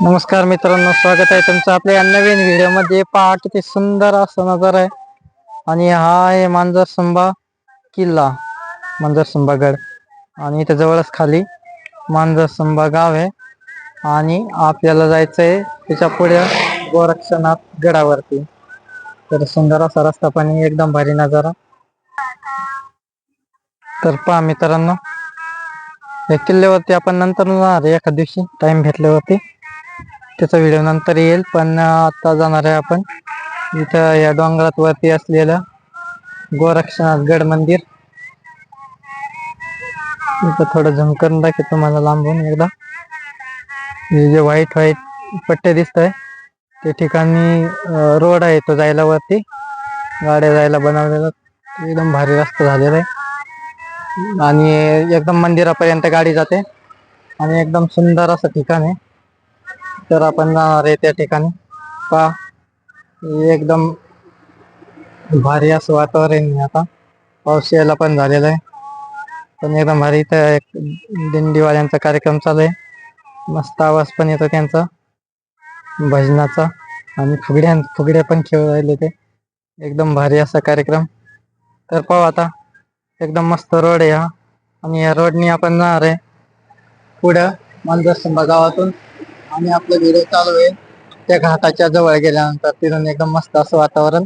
नमस्कार मित्रांनो स्वागत आहे तुमचं आपल्या या नवीन व्हिडिओमध्ये. पहा किती सुंदर असा नजारा आहे. आणि हा आहे मांजरसंबा किल्ला मांजरसंबा गड. आणि इथे जवळच खाली मांजरसंबा गाव आहे. आणि आपल्याला जायचं आहे त्याच्या पुढे गोरक्षनाथ गडावरती. तर सुंदर असा रस्ता पण एकदम भारी नजारा. तर पहा मित्रांनो या किल्ल्यावरती आपण नंतर जाणार एका दिवशी. टाइम भेटल्यावरती. त्याचा व्हिडिओ नंतर येईल पण आता जाणार आहे आपण. इथं या डोंगरात वरती असलेलं गोरक्षनाथ गड मंदिर. इथं थोडं झूम करून दाखवतो तुम्हाला लांबून एकदा. हे जे व्हाईट व्हाईट पट्टे दिसत आहे त्या ठिकाणी रोड आहे तो जायला वरती. गाड्या जायला बनवलेला एकदम भारी रस्ता झालेला आहे. आणि एकदम मंदिरापर्यंत गाडी जाते. आणि एकदम सुंदर असं ठिकाण आहे. तर आपण जाणार आहे त्या ठिकाणी. पा एकदम भारी असं वातावरण आता. पाऊस यायला पण झालेला आहे. पण एकदम भारी इथं एक दिंडीवाल्यांचा कार्यक्रम चालू आहे. मस्त आवाज पण येतो त्यांचा. भजनाचा. आणि फुगड्या फुगड्या पण खेळू राहिले ते. एकदम भारी असा कार्यक्रम. तर पाहू आता. एकदम मस्त रोड आहे हा. आणि या रोडनी आपण जाणार आहे पुढं मांजरसंबा गावातून. आणि आपलं व्हिडिओ चालू आहे. त्या घाटाच्या जवळ गेल्यानंतर तिथून एकदम मस्त असं वातावरण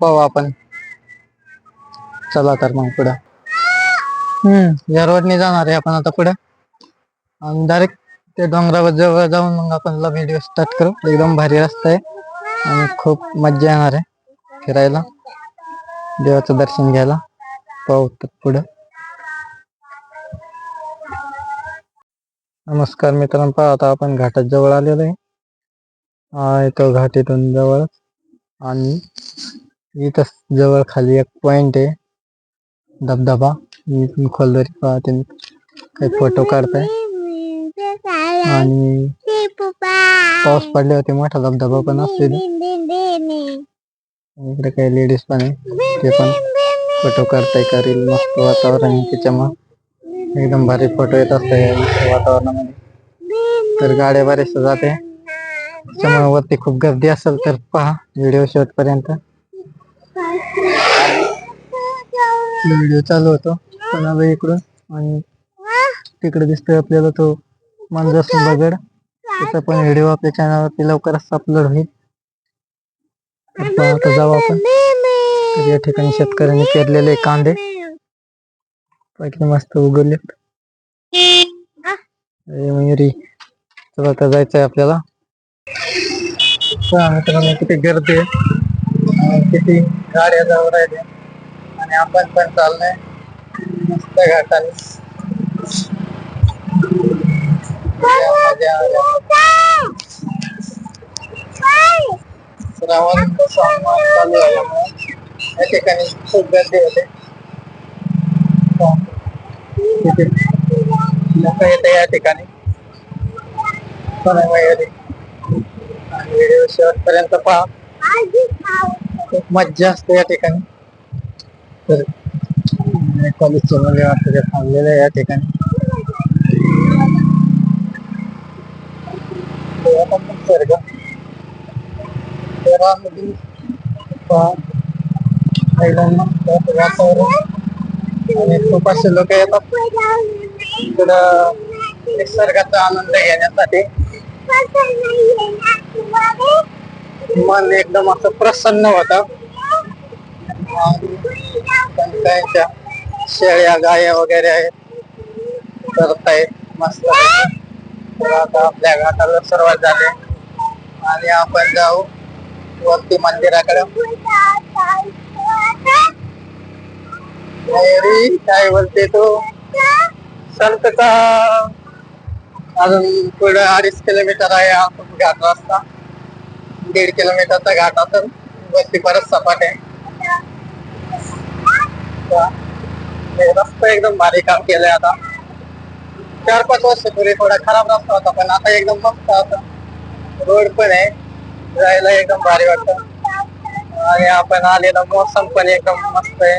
पाहू आपण. चला तर मग पुढं. हम्म या रोडने जाणार आहे आपण आता पुढं. आणि डायरेक्ट ते डोंगरावर जवळ जाऊन मग आपण व्हिडिओ स्टार्ट करू. एकदम भारी रस्ता आहे. आणि खूप मज्जा येणार आहे फिरायला. देवाचं दर्शन घ्यायला. पाहू तर पुढं. नमस्कार मित्रांनो पहा आता आपण घाटात जवळ आलेलो आहे. हा येतो घाट इथून जवळ आणि इथं जवळ खाली एक पॉइंट आहे. धबधबा इथून खोलदरी पाहते. काही फोटो काढताय. आणि पाऊस पडल्यावरती मोठा धबधबा पण असतो इकडे काही लेडीज पण आहे ते पण फोटो काढताय का रील मस्त वातावरण त्याच्यामुळे. एकदम भारी फोटो येत असते वातावरणामध्ये. तर गाड्या बरेचशा जाते. त्याच्यामुळे वरती खूप गर्दी असेल तर पहा व्हिडिओ शेवट पर्यंत व्हिडिओ चालू होतो. कोणाला इकडून आणि तिकडे दिसतोय आपल्याला तो मांजर बगड त्याचा पण व्हिडिओ आपल्या चॅनलवरती लवकरच अपलोड होईल. तर आता जाऊ आपण. तर या ठिकाणी शेतकऱ्यांनी पेरलेले कांदे. पहिले मस्त उगवले मयुरी चला आता जायचंय आपल्याला पहा मित्रांनो किती गर्दी आहे आणि किती गाड्या जाऊ राहिल्या आणि आपण पण चाललोय मस्त घाटाने मजा आल्या. श्रावण सोमवार चालू झाल्यामुळे या ठिकाणी खूप गर्दी होते तिथे लोक येते या ठिकाणी. वगैरे आणि व्हिडिओ शेवटपर्यंत पहा. खूप मज्जा असते या ठिकाणी. तर कॉलेजचे मुले वाटतं थांबलेले या ठिकाणी. ते आता वातावरण. आणि खूप असे लोक येतात. इकडं निसर्गाचा आनंद घेण्यासाठी. मन एकदम असं प्रसन्न होत. त्यांच्या शेळ्या गाया वगैरे आहेत. करतायत मस्त. तर आता आपल्या घाटाला सुरुवात झाली. आणि आपण जाऊ वरती मंदिराकडे. बोलते तू संतचा अजून पुढे अडीच किलोमीटर आहे हा घाट रस्ता। दीड किलोमीटरचा वरती सपाट आहे रस्ता एकदम भारी काम केलंय आता चार पाच वर्ष पूर्वी थोडा खराब रस्ता होता पण आता एकदम मस्त रोड पण आहे जायला एकदम भारी वाटत। आणि आपण आलेला मोसम पण एकदम मस्त आहे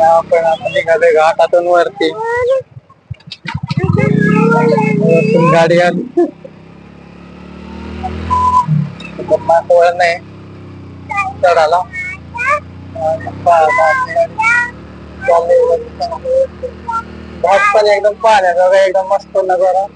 आपण आपण घाटातून वरती गाडी आली. माथवर नाही चढाला घाट पण एकदम पाण्याचा एकदम मस्त नजारा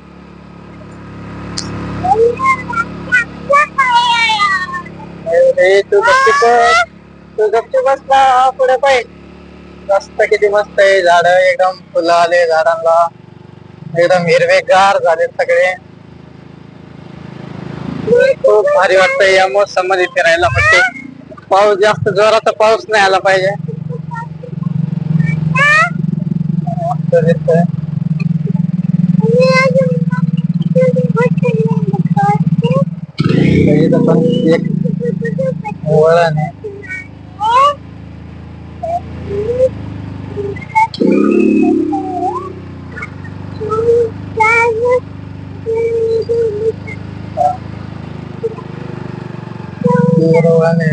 एकदम झाडांना. एकदम हिरवेगार झाले सगळे. खूप भारी वाटतंय या मोसम मध्ये फिरायला म्हणजे पाऊस जास्त जोराचा पाऊस नाही आला पाहिजे. इथं एक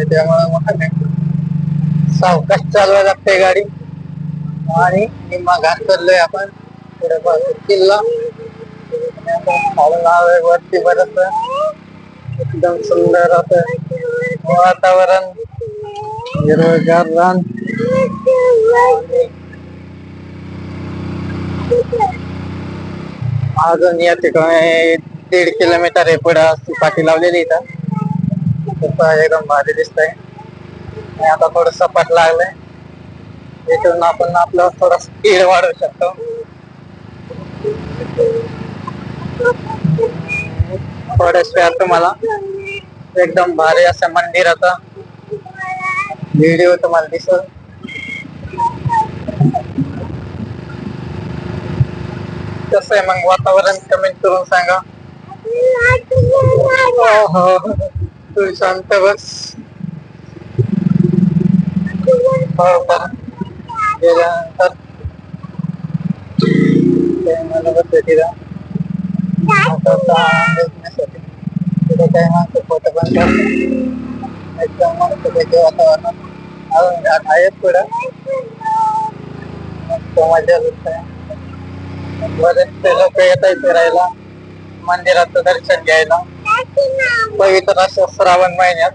त्यामुळे मग सावकाश चालवा गाडी आणि निम्मा घाट वरती एकदम सुंदर असं वातावरण हिरवगार रान या दीड किलोमीटर पुढे पाठी लावलेली इथं. एकदम भारी दिसतंय. आणि आता थोडं सपाट लागलंय. इथून थोडं स्पीड वाढवू शकतो. थोड्याच वेळात तुम्हाला. एकदम भारी असं मंदिराचा व्हिडिओ तुम्हाला दिसल. कसं आहे मग वातावरण कमेंट करून सांगा. हो हो. तू शांत बस. हो का? गेल्यानंतर ते मला बस तिथं फोटोचा फोटो पण एकदम मस्त पैकी वातावरण अजून आहेत पुढं मस्त मजा येत बरेचसे लोक येत आहेत फिरायला मंदिराचं दर्शन घ्यायला पवित्र असं श्रावण महिन्यात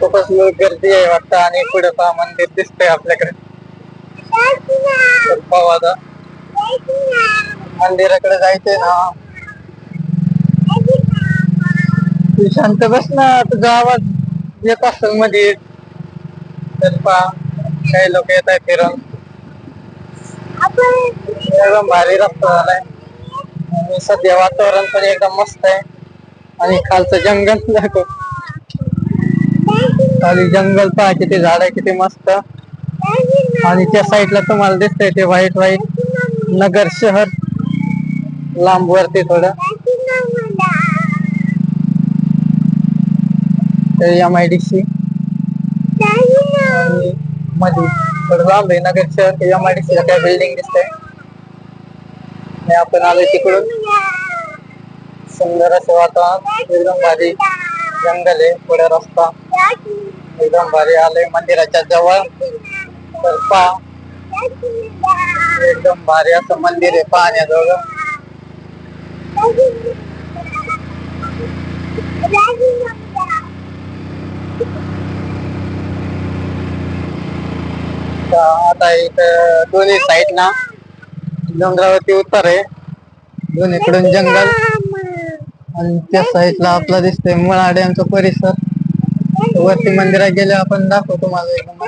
खूपच लोक गर्दी आहे वाटतं आणि पुढे पहा मंदिर दिसतंय आपल्याकडे पाहू आता मंदिराकडे जायचंय ना. तू शांत बस ना तुझा आवाज येत असेल मध्ये. तर पहा काही लोक येत आहे फिरून. एकदम भारी रस्ता झालाय. आणि सध्या वातावरण पण एकदम मस्त आहे. आणि खालचं जंगल दाखव. खाली जंगल पहा किती झाड आहे किती मस्त. आणि त्या साईडला तुम्हाला दिसतंय ते व्हाईट व्हाईट नगर शहर. लांब वरती थोडं. एम आय डी मध्ये थोडं लांब आहे नगर शहर काय बिल्डिंग दिसतंय. आणि आपण आलोय तिकडून. सुंदर असं वातावरण एकदम भारी जंगल आहे पुढे रस्ता. एकदम भारी आले मंदिराच्या जवळ. तर एकदम भारी असं मंदिर आहे पाहण्याजवळ. आता इथं दोन्ही साईड ना डोंगरावरती उतार आहे. दोन्हीकडून जंगल. आणि त्या साईडला आपला दिसतोय मुळा डॅमचा परिसर वरती मंदिरात गेले आपण दाखवतो तुम्हाला एकदम.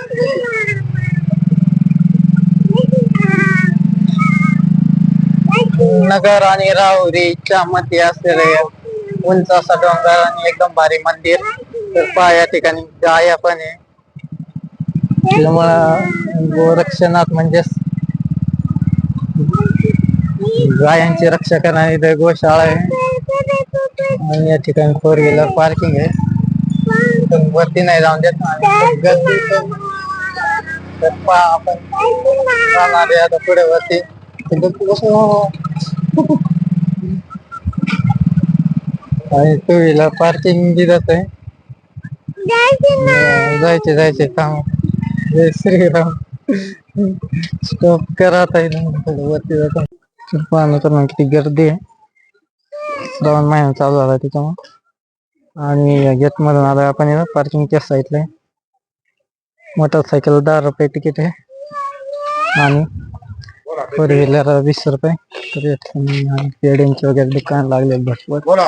नगर आणि राहुरीच्या मध्ये असलेले उंच असा डोंगर आणि एकदम भारी मंदिर. तर पहा या ठिकाणी गाया पण आहे. त्यामुळं गोरक्षणात म्हणजेच गायांची रक्षा करणारी इथे गोशाळा आहे आणि या ठिकाणी फोर व्हीलर पार्किंग आहे पण वरती नाही जाऊन देत आणि गर्दी पण- तर पहा आपण जाणार आहे आता पुढे वरती तिथं कसं आणि टू व्हीलर पार्किंग दिसत आहे अं, जायचे जायचे थांब जय श्रीराम. स्टॉप करा वरती जातो तर पाहणं तर किती गर्दी आहे. श्रावण महिना चालू झाला त्याच्यामुळे. आणि गेट मधून आलोय आपण पार्किंगच्या साईडला मोटरसायकल दहा रुपये तिकीट आहे. आणि फोर व्हीलर वीस रुपये. पेड्यांचे वगैरे दुकान लागले भरपूर.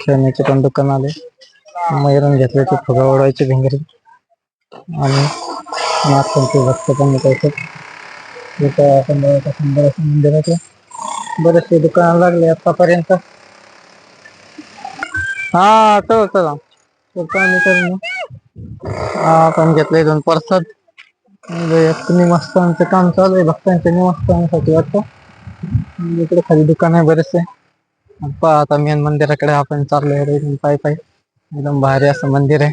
खेळण्याचे पण दुकान आले. मैरण घेतल्याचे फुगा उडवायचे भिंगरी. आणि भक्त पण असं बरेचसे लागले आतापर्यंत हा चला। आपण दोन निवासस्थानचं काम चालू आहे भक्तांच्या निवासस्थानासाठी वाटतं इकडे खाली दुकान आहे बरेचसे आता मेन मंदिराकडे आपण चाललोय पाय पाय एकदम भारी असं मंदिर आहे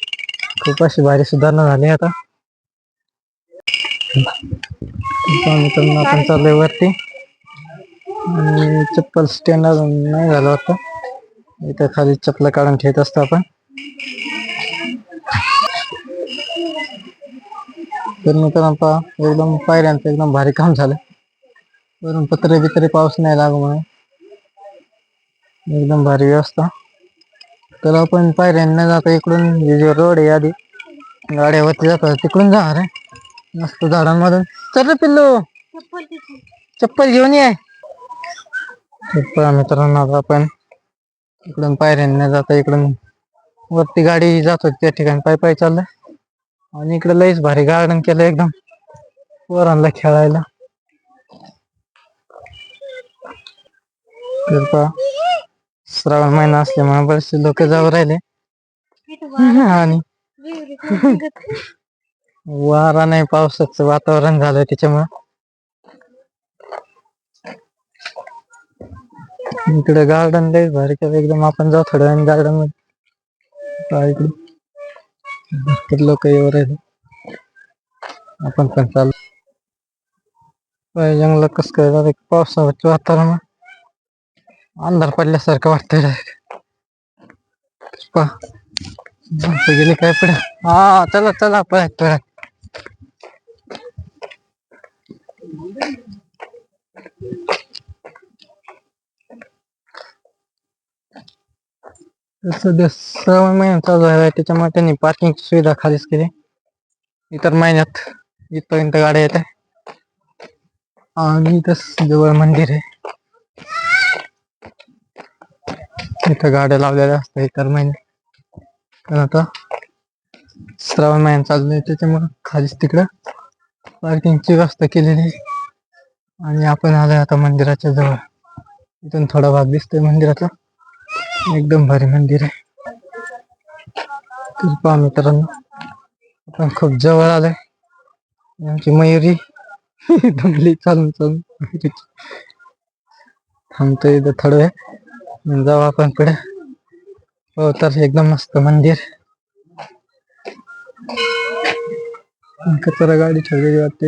खूप अशी भारी सुधारणा झाली आता. मित्रांनो आपण चाललोय वरती. आणि चप्पल स्टँड अजून नाही झालं वाटतं. इथं खाली चप्पल काढून ठेवत असतो आपण. तर मित्रांनो पहा एकदम पायऱ्यांचं एकदम भारी काम झालं. वरून पत्रे बित्रे पाऊस नाही लागू म्हणून. एकदम भारी व्यवस्था. तर आपण पायऱ्यांना जाता इकडून हे जे रोड आहे आधी गाड्यावरती जातो तिकडून जाणार आहे. मस्त झाडांमधून. चल रे पिल्लू. चप्पल घेऊन ये. चप्पल मित्रांना मित्रांनो आता आपण इकडून पायऱ्यांना जाता इकडून वरती गाडी जातो त्या ठिकाणी पाय पाय चाललंय आणि इकडे लईच भारी गार्डन केलं एकदम. पोरांना खेळायला. पहा. श्रावण महिना असल्यामुळे बरेचसे लोक जाऊ राहिले. आणि? वारा नाही पावसाचं वातावरण झालंय त्याच्यामुळे. इकडे गार्डन लय भारी एकदम आपण जाऊ थोड्या वेळाने गार्डनमध्ये. इकडे? लोक येऊ राहिले. आपण पण चालू. जंगलात कस काय झालं? पावसाचं वातावरण. अंधार पडल्यासारखं वाटतंय डायरेक्ट पहा. माणसं गेली काय पुढे? हा चला चला पळत पळत सध्या श्रावण महिना चालू आहे त्याच्यामुळे त्यांनी पार्किंग सुविधा खालीच केली. इतर महिन्यात इथपर्यंत गाड्या येतात आणि इथं जवळ मंदिर आहे. इथं गाड्या लावलेल्या असतात इतर महिने पण आता श्रावण महिना चालू आहे त्याच्यामुळे खालीच तिकडं पार्किंगची व्यवस्था केलेली आहे. आणि आपण आलोय आता मंदिराच्या जवळ. इथून थोडा भाग दिसतोय मंदिराचा एकदम भारी मंदिर आहे. तर पहा मित्रांनो आपण खूप जवळ आलोय. आमची मयुरी दमली चालून चालून. थांबतोय इथं थोडं आहे जाऊ आपण पुढे हो तर एकदम मस्त मंदिर. कचरा गाडी ठेवलेली वाटते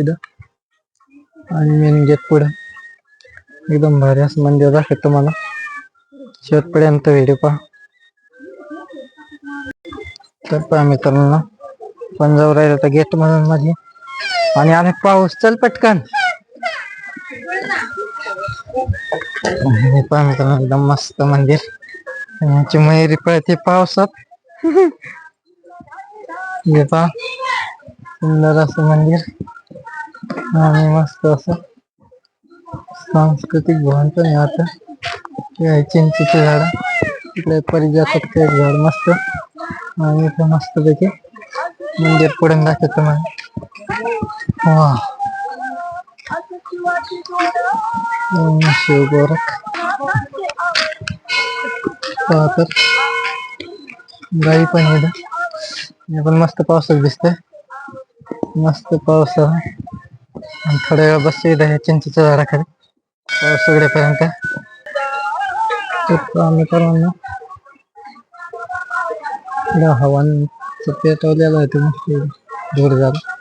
आणि मेन गेट पुढे. एकदम भारी असं मंदिर दाखवत तुम्हाला. शेवटपर्यंत व्हिडिओ पहा. तर पहा मित्रांनो पण जाऊ राहिलं तर गेट मधून माझी आणि आले पाऊस चल पटकन. हे पहा मित्रांनो एकदम मस्त मंदिर. आणि मयुरी पळते पावसात. हे पहा. सुंदर असं मंदिर. आणि मस्त असं सांस्कृतिक भवन पण आहे आता. हे झाड. इकडे परिजातक झाड मस्त. आणि इथे मस्त पैकी मंदिर पुढे दाखवतो मला वा ओम तर गाई पण आहे हे पण मस्त पावसात. दिसतंय मस्त पाऊस आणि थोड्या वेळ बस इथं हे चिंचेच्या झाडाखाली पाऊस उघडेपर्यंत तर आम्ही सर्वांना पेटवलेलं आहे दूर झालं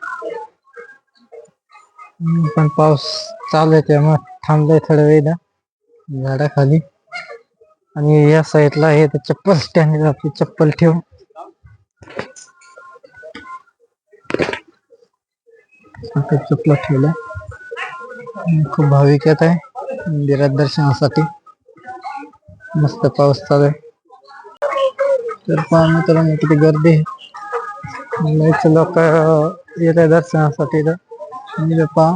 पण पाऊस चालू आहे त्यामुळे थांबलाय थोडा वेळ झाडाखाली. आणि या साईडला आहे तर चप्पल स्टँड आपली चप्पल ठेवून. आता चप्पल ठेवला. खूप भाविक येत आहे. मंदिरात दर्शनासाठी. मस्त पाऊस चालू आहे. तर पहा मित्रांनो किती गर्दी आहे. लोक येत आहे दर्शनासाठी तर आणि पहा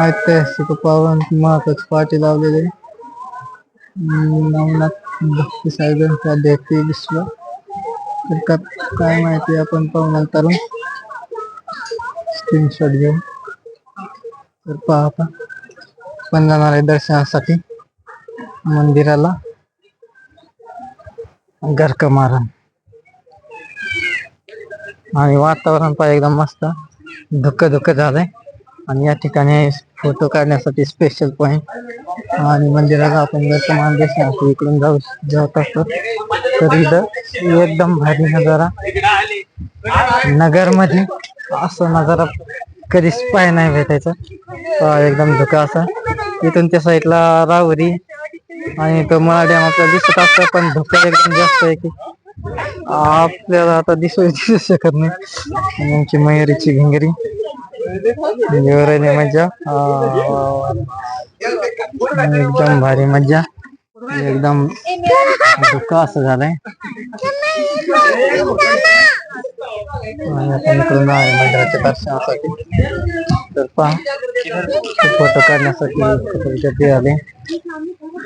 ऐतिहासिक पावन महत्वाची पाठी लावलेली. नवनाथ भक्ती साहेबांचा देते विश्व. तर काय माहिती आपण पाहू नंतर स्क्रीनशॉट घेऊ तर पहा आपण पण जाणार आहे दर्शनासाठी मंदिराला गरक मारण. आणि वातावरण पण एकदम मस्त. धुकं धुकं झालंय. आणि या ठिकाणी फोटो काढण्यासाठी स्पेशल पॉइंट आणि मंदिराला आपण जर समान दर्शनासाठी इकडून जाऊ जात असतो. तर इथं एकदम भारी नजारा. नगरमध्ये असं नजारा कधीच पाय नाही भेटायचा. एकदम धुका असा. इथून त्या साईडला रावरी आणि तो मळा डॅम आपल्याला दिसत असतं पण धुका एकदम जास्त आहे की. आपल्याला आता दिसू दिसू शकत नाही. आमची मयुरीची घिंगरी. मज्जा एकदम भारी मज्जा एकदम धुका असं झालंय. इकडून आहे मंदिराच्या दर्शनासाठी. तर पहा फोटो काढण्यासाठी गर्दी आली.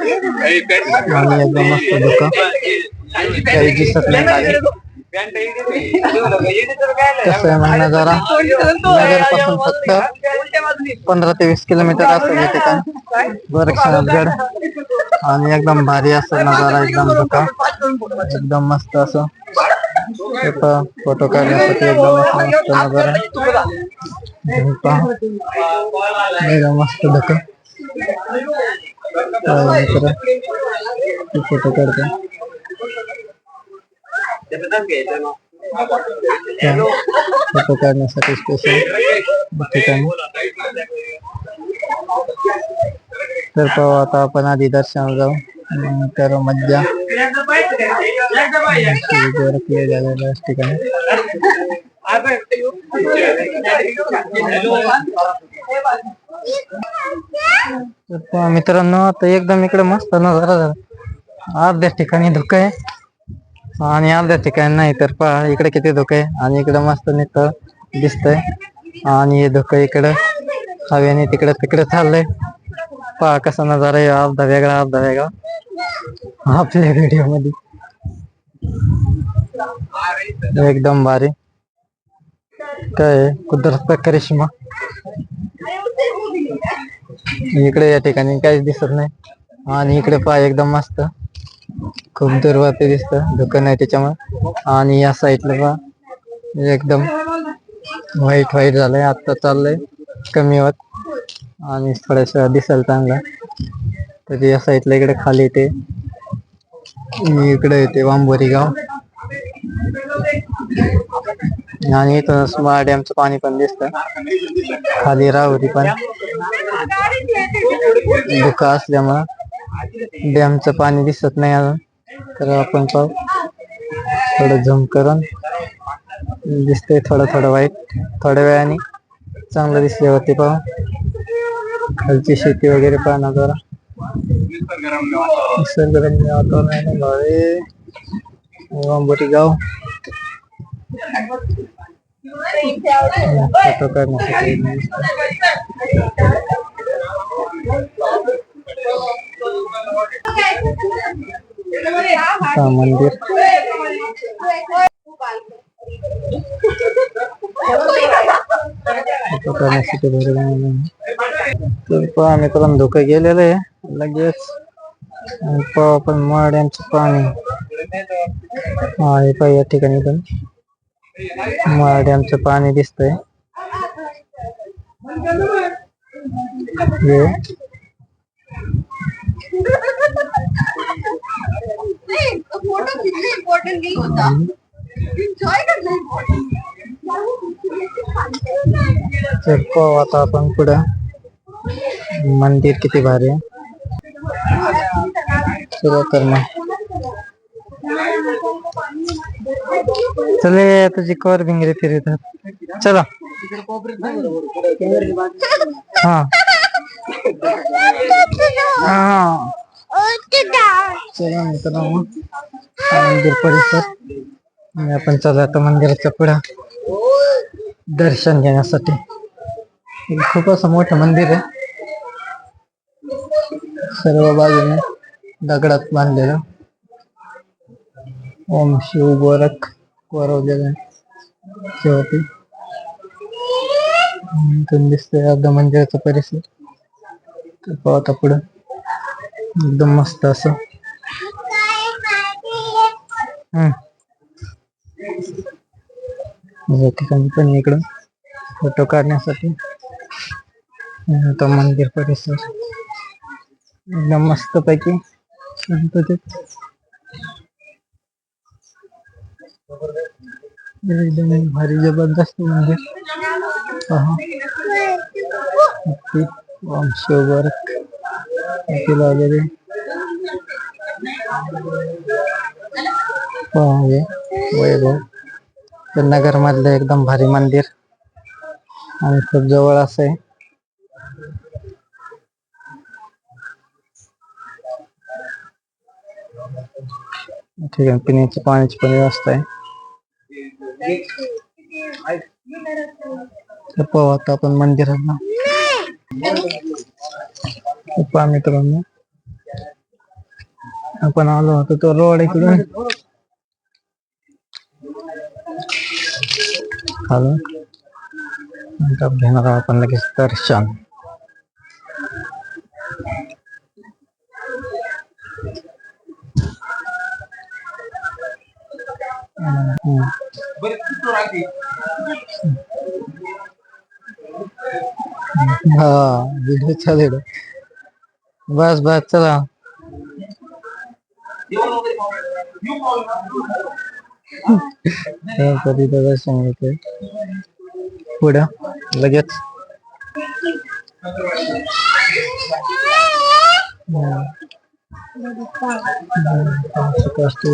आणि एकदम मस्त धुका काही दिसत नाही खाली कसं आहे म्हणणं जरा नगरपासून फक्त पंधरा ते वीस किलोमीटर असेल हे ठिकाण गोरक्षनाथगड आणि एकदम भारी असं नजारा एकदम धुका एकदम मस्त असं इथं फोटो काढण्यासाठी एकदम मस्त नजारा एकदम मस्त धुका फोटो काढतो. फोटो काढण्यासाठी स्पेशल ठिकाणी. तर पाहू आता आपण आधी दर्शनाला जाऊ. तर मज्जा गोरखले झालेलं आहे ठिकाणी मित्रांनो आता एकदम इकडे मस्त नजारा झाला. अर्ध्या ठिकाणी धुकं आहे. आणि अर्ध्या ठिकाणी नाही तर पहा इकडे किती धुकं आहे. आणि इकडे मस्त नित दिसतंय. आणि हे धुकं इकडं हवेने तिकडे तिकडे चाललंय. पहा कसा नजारा आहे. अर्धा वेगळा अर्धा वेगळा. आपल्या व्हिडिओमध्ये एकदम भारी. काय कुदरत करिश्मा इकडे या ठिकाणी काहीच दिसत नाही. आणि इकडे पहा एकदम मस्त. खूप दूरवरती दिसत दुकान आहे त्याच्यामुळे. आणि या साईडला पहा एकदम व्हाईट व्हाईट झालंय आता चाललंय कमी होत. आणि थोडस दिसायला चांगलं तर या साईडला इकडे खाली येते इकडे येते वांबोरी गाव. आणि इथं स्मार्ट डॅमचं पाणी पण दिसत खाली राहुरी पण. धुकं असल्यामुळं डॅमचं पाणी दिसत नाही अजून. तर आपण पाहू. थोडं झूम करून. दिसतंय थोडं थोडं वाईट. थोड्या वेळाने चांगलं दिसल्यावरती पाहू. खालची शेती वगैरे पाहणार जरा. निसर्गरम्य वातावरण आहे ना गाव. मंदिर फोटो काढण्यासाठी भरलेलं मित्रांनो धोका गेलेलं आहे लगेच आणि पहा आपण माड्यांचं पाणी हा हे या ठिकाणी पण. माड्यांचं पाणी दिसतंय. हे. तर पाहू आता आपण पुढं. मंदिर किती भारी आहे. चला तर मग चले तुझी कवर भिंगरे फिरवतात चला. हा. हा. चला मित्रांनो मंदिर परिसर. आणि आपण चला आता मंदिराच्या पुढं. दर्शन घेण्यासाठी. खूप असं मोठं मंदिर आहे. सर्व बाजूने दगडात बांधलेलं. ओम शिव गोरख. वरवलेलं आहे शेवटी. इथून दिसतंय अर्ध मंदिराचा परिसर. तर पाहू पुढं. एकदम मस्त असं. हम्म. या ठिकाणी पण इकडं फोटो काढण्यासाठी. तो मंदिर परिसर. एकदम मस्त पैकी एकदम भारी ज़बरदस्त मंदिर। पहा हे वैभव नगर मधलं एकदम भारी मंदिर। खूप जवळ असं आहे ठीक आहे पिण्याची पाण्याची पण व्यवस्था तर पाहू आता आपण मंदिरात ना पहा मित्रांनो. आपण आलो होतो तो रोड इकडून नंतर घेणार आहोत आपण लगेच दर्शन. हम्म. हा व्हिडिओ चालेल बस बस चला. कधी दर्शन घेते पुढं लगेच. कष्ट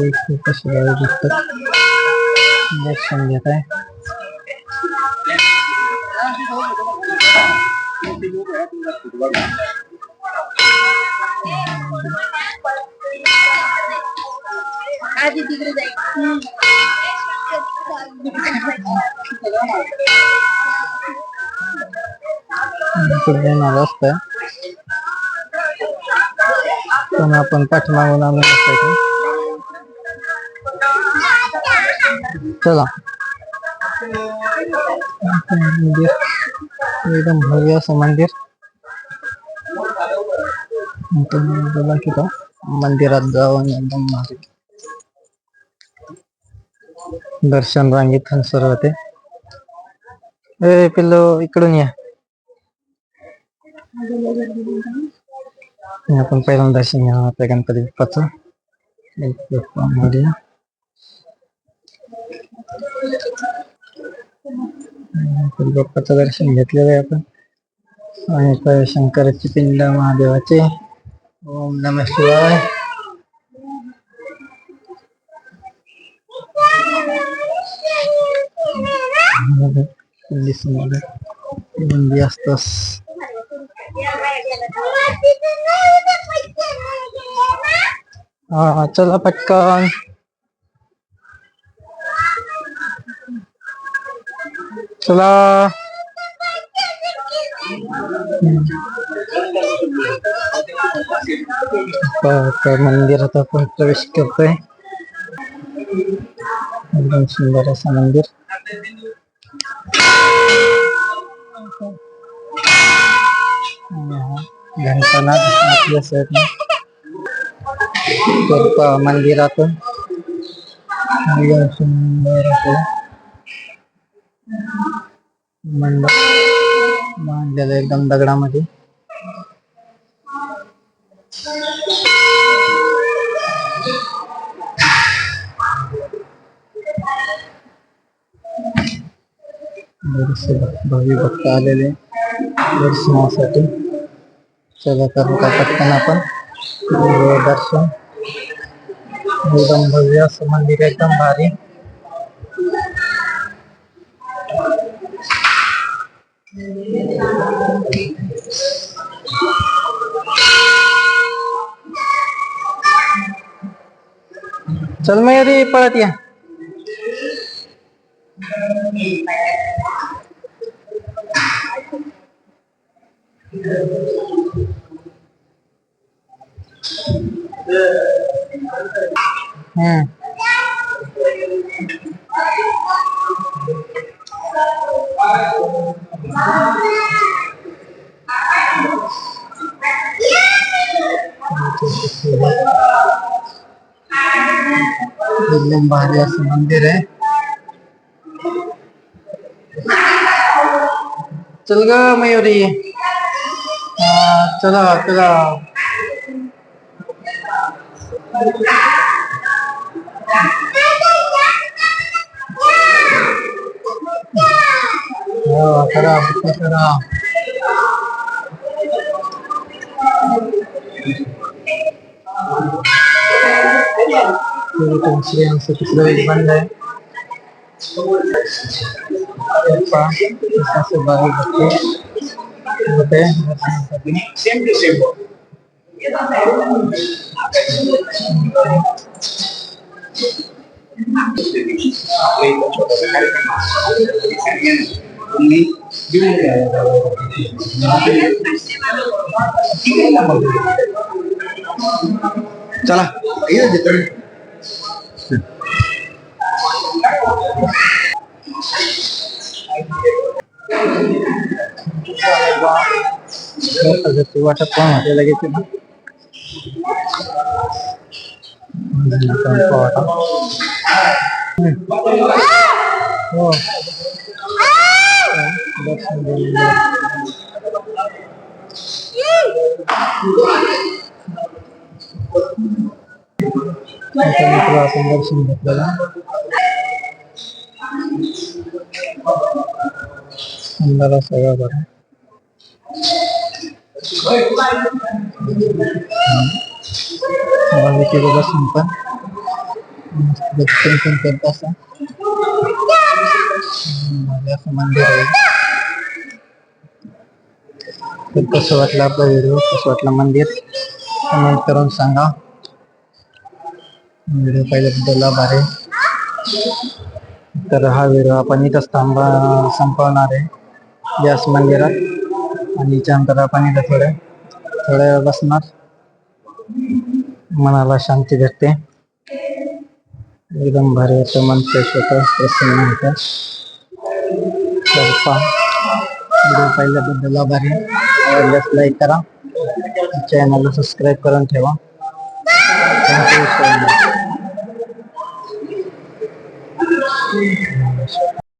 कसं दिसतात दर्शन घेत आहे आधी तिकडे जायचं पुढे रस्ता आहे पण आपण पाठीमागून आणून चला मंदिर एकदम भव्य असं मंदिर तुम्ही बोला की तो मंदिरात जाऊन एकदम भारी दर्शन रांगेत सुरू होते ए पिल्लो इकडून या आणि आपण पहिल्यांदा दर्शन घेणार आपल्या गणपती बाप्पाचं एक बाप्पाचं दर्शन घेतलेलं आहे आपण. आणि इथं शंकराची पिंड महादेवाचे. ओम नम शिवाय. समोर बंदी असतास हा चला पटकन. चला आता मंदिरात आपण प्रवेश करतोय एकदम सुंदर असं मंदिर आणि हा घंटानाथ आपल्या साईडने तर मंदिरातून एकदम सुंदर असं मंडप. बांधलेलं एकदम दगडामध्ये. भावी भक्त आलेले दर्शनासाठी. चला करू का पटकन आपण दर्शन. एकदम भव्य असं मंदिर एकदम भारी. चल मयुरी पळत या हम्म। एकदम भारी असं मंदिर आहे. चल ग मयुरी. चला चला. हो, करा करा. बुक्का करा श्री आमचं तिकडं एक बंद आहे पहा, असं बाहेर बघते. होते दर्शनासाठी. सेम टू सेम तुम्ही घेऊन चला ये तिकडे ते वाटत पण होते लगेच? ना हो आपण दर्शन सुंदर सगळं बरं. भाविकेचं दर्शन करत असं मंदिर आहे. तर कसं वाटलं आपला व्हिडिओ कसं वाटलं मंदिर. कमेंट करून सांगा. व्हिडिओ पाहिल्याबद्दल आभार. आहे तर हा व्हिडिओ आपण इथंच थांबा संपवणार आहे. याच मंदिरात. आणि त्यानंतर आपण इथं थोडं थोड्या वेळ बसणार. मनाला शांती भेटते. एकदम भारी होतं मन फ्रेश होतं प्रसन्न होतं. तर व्हिडिओ पाहिल्याबद्दल आभारी आवडल्यास लाईक करा. चॅनलला सबस्क्राईब करून ठेवा. Thank you so much. see you.